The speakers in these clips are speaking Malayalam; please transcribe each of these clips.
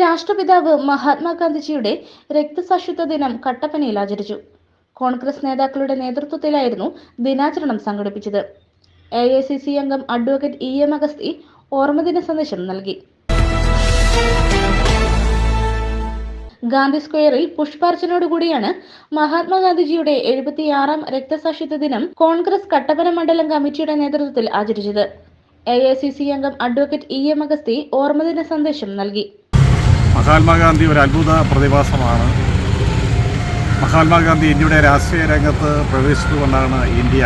രാഷ്ട്രപിതാവ് മഹാത്മാഗാന്ധിജിയുടെ രക്തസാക്ഷിത്വ ദിനം കട്ടപ്പനയിൽ ആചരിച്ചു. കോൺഗ്രസ് നേതാക്കളുടെ നേതൃത്വത്തിലായിരുന്നു ദിനാചരണം സംഘടിപ്പിച്ചത്. എ ഐ സി സി അംഗം അഡ്വക്കേറ്റ് ഇ എം അഗസ്തി ഓർമ്മദിന സന്ദേശം നൽകി. ഗാന്ധി സ്ക്വയറിൽ പുഷ്പാർച്ചനയോടുകൂടിയാണ് മഹാത്മാഗാന്ധിജിയുടെ എഴുപത്തിയാറാം രക്തസാക്ഷിത്വ ദിനം കോൺഗ്രസ് കട്ടപ്പന മണ്ഡലം കമ്മിറ്റിയുടെ നേതൃത്വത്തിൽ ആചരിച്ചത്. എ ഐ സി സി അംഗം അഡ്വക്കേറ്റ് ഇ എം അഗസ്തി ഓർമ്മദിന സന്ദേശം നൽകി. മഹാത്മാഗാന്ധി ഒരു അത്ഭുത പ്രതിഭാസമാണ്. മഹാത്മാഗാന്ധി ഇന്ത്യയുടെ രാഷ്ട്രീയ രംഗത്ത് പ്രവേശിച്ചുകൊണ്ടാണ് ഇന്ത്യ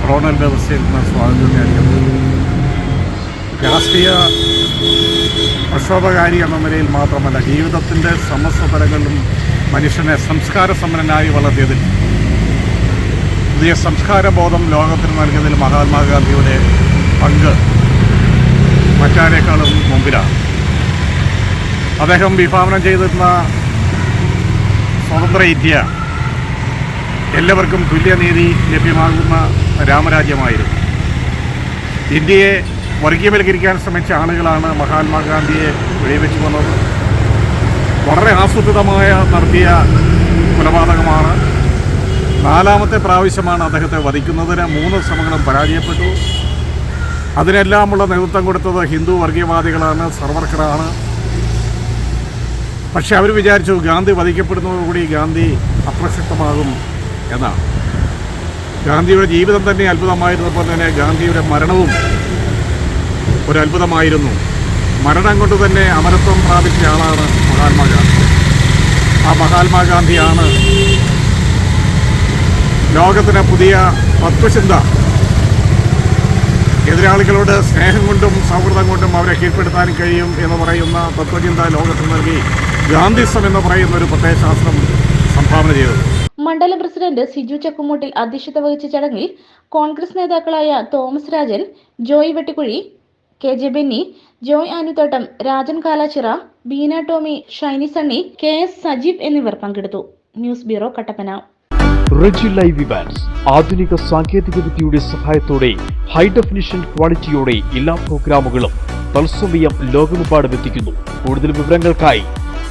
കൊളോണൽ വ്യവസ്ഥയിൽ നിന്ന് സ്വാതന്ത്ര്യം നേടിയത് രാഷ്ട്രീയ പ്രക്ഷോഭകാരി എന്ന നിലയിൽ മാത്രമല്ല ജീവിതത്തിന്റെ സമസ്ത തലങ്ങളിലും മനുഷ്യനെ സംസ്കാര സമ്പന്നനായി വളർത്തിയതിൽ പുതിയ സംസ്കാര ബോധം ലോകത്തിന് നൽകിയതിൽ മഹാത്മാഗാന്ധിയുടെ പങ്ക് മറ്റാരേക്കാളും മുമ്പിലാണ്. അദ്ദേഹം വിഭാവനം ചെയ്തിരുന്ന സ്വതന്ത്ര ഇന്ത്യ എല്ലാവർക്കും തുല്യനീതി ലഭ്യമാകുന്ന രാമരാജ്യമായിരുന്നു. ഇന്ത്യയെ വർഗീയവൽക്കരിക്കാൻ ശ്രമിച്ച ആളുകളാണ് മഹാത്മാഗാന്ധിയെ വെടിവെച്ചു വന്നത് വളരെ ആസൂത്രിതമായ നടത്തിയ കൊലപാതകമാണ്. നാലാമത്തെ പ്രാവശ്യമാണ് അദ്ദേഹത്തെ വധിക്കുന്നതിന് മൂന്ന് ശ്രമങ്ങളും പരാജയപ്പെട്ടു. അതിനെല്ലാമുള്ള നേതൃത്വം കൊടുത്തത് ഹിന്ദു വർഗീയവാദികളാണ് സർവർക്കറാണ്. പക്ഷെ അവർ വിചാരിച്ചു ഗാന്ധി വധിക്കപ്പെടുന്നതോടുകൂടി ഗാന്ധി അപ്രസക്തമാകും എന്നാണ്. ഗാന്ധിയുടെ ജീവിതം തന്നെ അത്ഭുതമായിരുന്നപ്പോൾ തന്നെ ഗാന്ധിയുടെ മരണവും ഒരു മരണം കൊണ്ട് തന്നെ അമരത്വം പ്രാപിച്ച ആളാണ് മഹാത്മാഗാന്ധി ആ മഹാത്മാഗാന്ധിയാണ് ലോകത്തിന് പുതിയ തത്വചിന്ത എതിരാളികളോട് സ്നേഹം കൊണ്ടും സൗഹൃദം കൊണ്ടും അവരെ കീഴ്പ്പെടുത്താൻ കഴിയും എന്ന് പറയുന്ന തത്വചിന്ത ലോകത്തിന് നൽകി. ഗാന്ധിസം എന്ന് പറയുന്ന ഒരു പ്രത്യയശാസ്ത്രം സംഭാവന ചെയ്തത്. മണ്ഡലം പ്രസിഡന്റ് സിജു ചക്കുമൂട്ടിൽ അധ്യക്ഷത വഹിച്ച ചടങ്ങിൽ കോൺഗ്രസ് നേതാക്കളായ Thomas Rajan Joy Vettikuzhi K J Benny Joy Anuthottam Rajan Kalachira Beena Tomy Shiny Sunny K S Sajeev എന്നിവർ പങ്കെടുത്തു. News bureau Kattappana. Reji live Evans ആധുനിക സാങ്കേതിക വിദ്യയുടെ സഹായത്തോടെ ഹൈ ഡെഫിനിഷൻ ക്വാളിറ്റിയോടെ എല്ലാ പ്രോഗ്രാമുകളും തത്സമയം ലോകമെമ്പാടും എത്തിക്കുന്നു. കൂടുതൽ വിവരങ്ങൾക്കായി